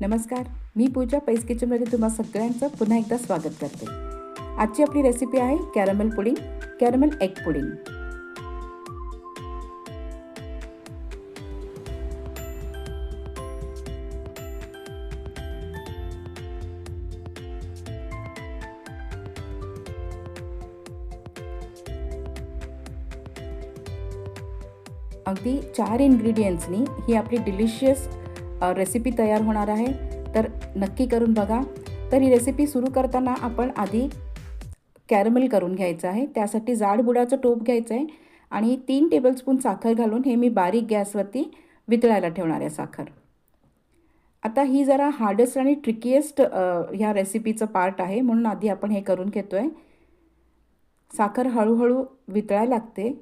नमस्कार मी पूजा पैस किचनमध्ये तुम्हा सगळ्यांचं पुन्हा एकदा स्वागत करते. आजची आपली रेसिपी आहे caramel pudding caramel egg pudding अगदी चार इन्ग्रेडियंट्सनी ही आपली डिलिशियस रेसिपी तयार होणार आहे. तर नक्की करून बघा. तर ही रेसिपी सुरू करताना आपण आधी कॅरमेल करून घ्यायचं आहे. त्यासाठी जाड बुडाचं टोप घ्यायचं आहे. आणि तीन टेबलस्पून साखर घालून हे मी बारीक गॅसवरती वितळायला ठेवणार आहे साखर. आता ही जरा हार्डेस्ट आणि ट्रिकिएस्ट ह्या रेसिपीचं पार्ट आहे. म्हणून आधी आपण हे करून घेतो आहे साखर हळूहळू वितळायला लागते.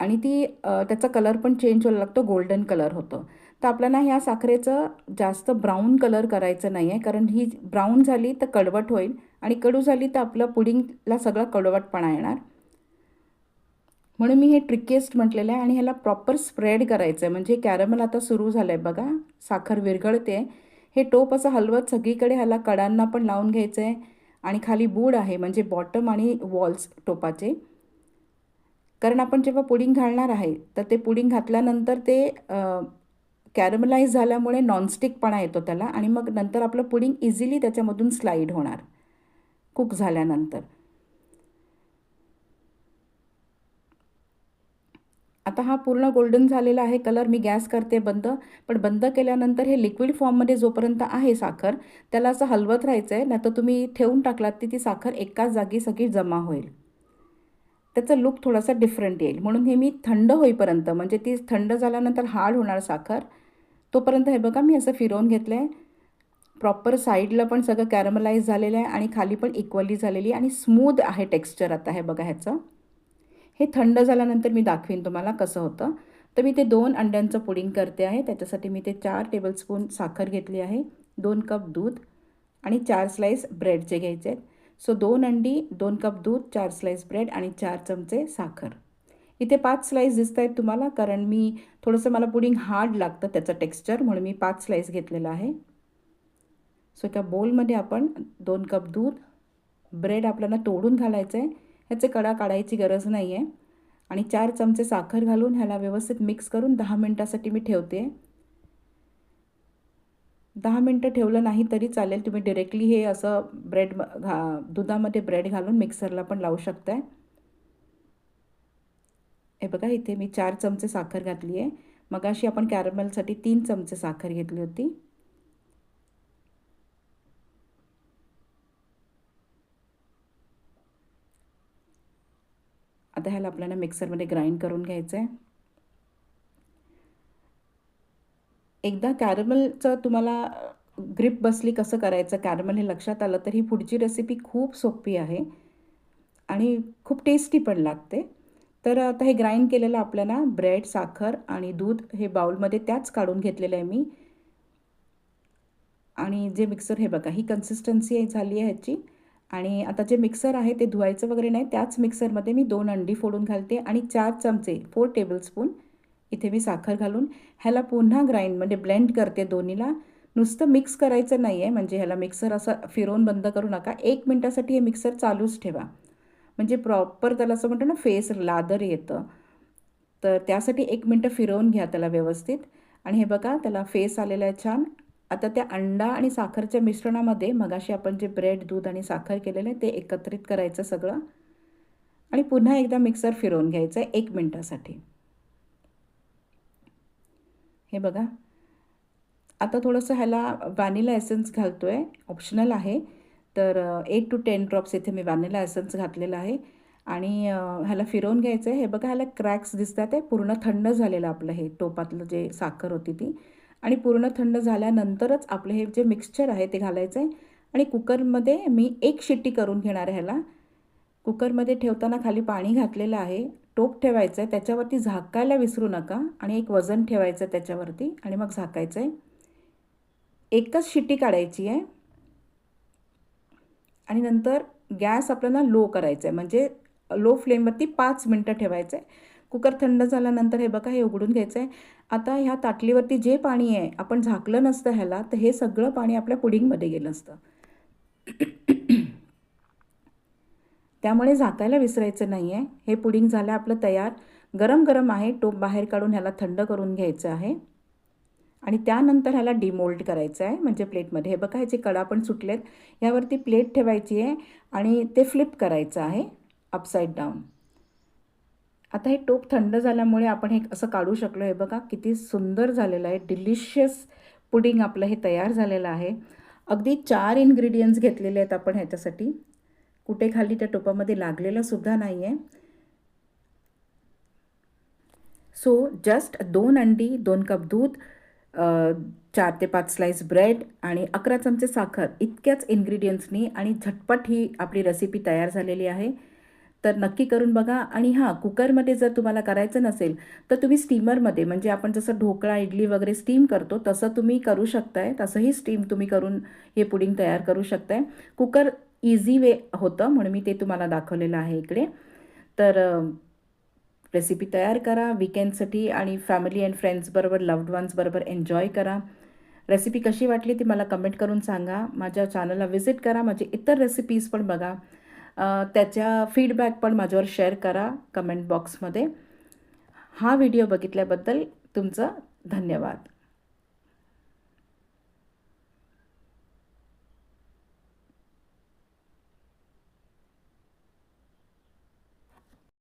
आणि ती त्याचा कलर पण चेंज व्हायला लागतो. गोल्डन कलर होतो. तर आपल्याला ह्या साखरेचं जास्त ब्राऊन कलर करायचं नाही आहे कारण ही ब्राऊन झाली तर कडवट होईल आणि कडू झाली तर आपलं पुडिंगला सगळा कडवटपणा येणार. म्हणून मी हे ट्रिकेस्ट म्हटलेलं आहे आणि ह्याला प्रॉपर स्प्रेड करायचं आहे म्हणजे कॅरमल आता सुरू झालं आहे बघा. साखर विरघळते. हे टोप असं हलवत सगळीकडे ह्याला कडांना पण लावून घ्यायचं आहे आणि खाली बूड आहे म्हणजे बॉटम आणि वॉल्स टोपाचे. कारण आपण जेव्हा पुडिंग घालणार आहे तर ते पुडिंग घातल्यानंतर ते कॅरमलाइज झाल्यामुळे नॉनस्टिकपणा येतो त्याला आणि मग नंतर आपलं पुडिंग इझिली त्याच्यामधून स्लाईड होणार. कुक झाल्यानंतर. आता हा पूर्ण गोल्डन झालेला आहे. कलर मी गॅस करते बंद. पण बंद केल्यानंतर हे लिक्विड फॉर्ममध्ये जोपर्यंत आहे साखर त्याला असं हलवत राहायचं आहे नाही तर तुम्ही ठेवून टाकलात ती ती साखर एकाच जागी सगळी जमा होईल. त्याचा लुक थोडासा डिफरंट येईल. म्हणून हे मी थंड होईपर्यंत म्हणजे ती थंड झाल्यानंतर हार्ड होणार साखर तोपर्यंत हे बघा मी असं फिरवून घेतलं आहे प्रॉपर साईडला पण सगळं कॅरमलाईज झालेलं आहे आणि खाली पण इक्वली झालेली आणि स्मूद आहे टेक्स्चर आता हे बघा ह्याचं. हे थंड झाल्यानंतर मी दाखवीन तुम्हाला कसं होतं. तर मी ते दोन अंड्यांचं पुडिंग करते आहे. त्याच्यासाठी मी ते चार टेबलस्पून साखर घेतली आहे दोन कप दूध आणि चार स्लाईस ब्रेडचे घ्यायचे आहेत. सो दोन अंडी दोन कप दूध चार स्लाईस ब्रेड आणि चार चमचे साखर. इथे पाच स्लाईस दिसत आहेत तुम्हाला कारण मी थोडंसं मला पुडिंग हार्ड लागतं त्याचं टेक्स्चर म्हणून मी पाच स्लाईस घेतलेलं आहे. सो एका बोलमध्ये आपण दोन कप दूध ब्रेड आपल्याला तोडून घालायचं आहे. ह्याचे कडा काढायची गरज नाही आहे आणि चार चमचे साखर घालून ह्याला व्यवस्थित मिक्स करून दहा मिनटासाठी मी ठेवते. दहा मिनटं ठेवलं नाही तरी चालेल तुम्ही डिरेक्टली हे असं ब्रेड घा दुधामध्ये ब्रेड घालून मिक्सरला पण लावू शकताय. हे बघा इथे मी चार चमचे साखर घातली आहे. मग अशी आपण कॅरमेलसाठी तीन चमचे साखर घेतली होती. आता ह्याला आपल्याला मिक्सरमध्ये ग्राइंड करून घ्यायचं आहे. एकदा कॅरमलचं तुम्हाला ग्रिप बसली कसं करायचं कॅरमल हे लक्षात आलं तर ही पुढची रेसिपी खूप सोपी आहे आणि खूप टेस्टी पण लागते. तर आता हे ग्राइंड केलेलं आपल्याला ब्रेड साखर आणि दूध हे बाउलमध्ये त्याच काढून घेतलेलं आहे मी. आणि जे मिक्सर हे बघा ही कन्सिस्टन्सी झाली आहे ह्याची आणि आता जे मिक्सर आहे ते धुवायचं वगैरे नाही त्याच मिक्सरमध्ये मी दोन अंडी फोडून घालते आणि चार चमचे फोर टेबलस्पून इथे मी साखर घालून ह्याला पुन्हा ग्राइंड म्हणजे ब्लेंड करते दोन्हीला. नुसतं मिक्स करायचं नाही आहे म्हणजे ह्याला मिक्सर असं फिरवून बंद करू नका. एक मिनटासाठी हे मिक्सर चालूच ठेवा. म्हणजे प्रॉपर त्याला असं म्हणतो ना फेस लादर येतं. तर त्यासाठी एक मिनटं फिरवून घ्या त्याला व्यवस्थित. आणि हे बघा त्याला फेस आलेला आहे छान. आता त्या अंडा आणि साखरच्या मिश्रणामध्ये मगाशी आपण जे ब्रेड दूध आणि साखर केलेलं आहे ते एकत्रित करायचं सगळं. आणि पुन्हा एकदा मिक्सर फिरवून घ्यायचं आहे एक मिनटासाठी. हे बघा. आता थोडंसं ह्याला व्हॅनिला एसेन्स घालतो आहे ऑप्शनल आहे. तर एट टू टेन ड्रॉप्स इथे मी व्हॅनिला एसन्स घातलेला आहे. आणि ह्याला फिरवून घ्यायचं आहे. हे बघा ह्याला क्रॅक्स दिसतात आहे. पूर्ण थंड झालेलं आपलं हे टोपातलं जे साखर होती ती. आणि पूर्ण थंड झाल्यानंतरच आपलं हे जे मिक्सचर आहे ते घालायचं आहे. आणि कुकरमध्ये मी एक शिट्टी करून घेणार आहे ह्याला. कुकरमध्ये ठेवताना खाली पाणी घातलेलं आहे. टोप ठेवायचं आहे. त्याच्यावरती झाकायला विसरू नका. आणि एक वजन ठेवायचं आहे त्याच्यावरती. आणि मग झाकायचं आहे. एकच शिट्टी काढायची आहे. आणि नंतर गॅस आपल्याला लो करायचा आहे म्हणजे लो फ्लेमवरती पाच मिनटं ठेवायचं आहे कुकर थंड झाल्यानंतर हे बघा हे उघडून घ्यायचं आहे आता ह्या ताटलीवरती जे पाणी आहे आपण झाकलं नसतं ह्याला तर हे सगळं पाणी आपल्या पुडिंगमध्ये गेलं असतं. त्यामुळे झाकायला विसरायचं नाही आहे हे पुडिंग झालं आपलं तयार. गरम गरम आहे टोप बाहेर काढून ह्याला थंड करून घ्यायचं आहे. आणि त्यानंतर ह्याला डिमोल्ड करायचं आहे म्हणजे प्लेटमध्ये. हे बघा ह्याचे कडा पण सुटलेत यावरती प्लेट ठेवायची आहे आणि ते फ्लिप करायचं आहे अपसाईड डाऊन आता हे टोप थंड झाल्यामुळे आपण हे असं काढू शकलो. हे बघा किती सुंदर झालेलं आहे. डिलिशियस पुडिंग आपलं हे तयार झालेलं आहे. अगदी चार इन्ग्रेडियंट्स घेतलेले आहेत आपण ह्याच्यासाठी. कुठे खाली त्या टोपामध्ये लागलेलंसुद्धा नाही आहे सो जस्ट दोन अंडी दोन कप दूध चार ते पाच स्लाईस ब्रेड आणि अकरा चमचे साखर इतक्याच इन्ग्रेडियंट्सनी आणि झटपट ही आपली रेसिपी तयार झालेली आहे. तर नक्की करून बघा आणि हां कुकरमध्ये जर तुम्हाला करायचं नसेल तर तुम्ही स्टीमरमध्ये म्हणजे आपण जसं ढोकळा इडली वगैरे स्टीम करतो तसं तुम्ही करू शकताय. तसंही स्टीम तुम्ही करून हे पुडिंग तयार करू शकताय. कुकर इझी वे होतं म्हणून मी ते तुम्हाला दाखवलेलं आहे इकडे. तर रेसिपी तयार करा विकेंडसाठी आणि फॅमिली अँड फ्रेंड्सबरोबर लव्ड वन्सबरोबर एन्जॉय करा. रेसिपी कशी वाटली ती मला कमेंट करून सांगा. माझ्या चॅनलला व्हिजिट करा माझे इतर रेसिपीज पण बघा. त्याच्या फीडबॅक पण माझ्यावर शेअर करा कमेंट बॉक्समध्ये हा व्हिडिओ बघितल्याबद्दल तुमचं धन्यवाद.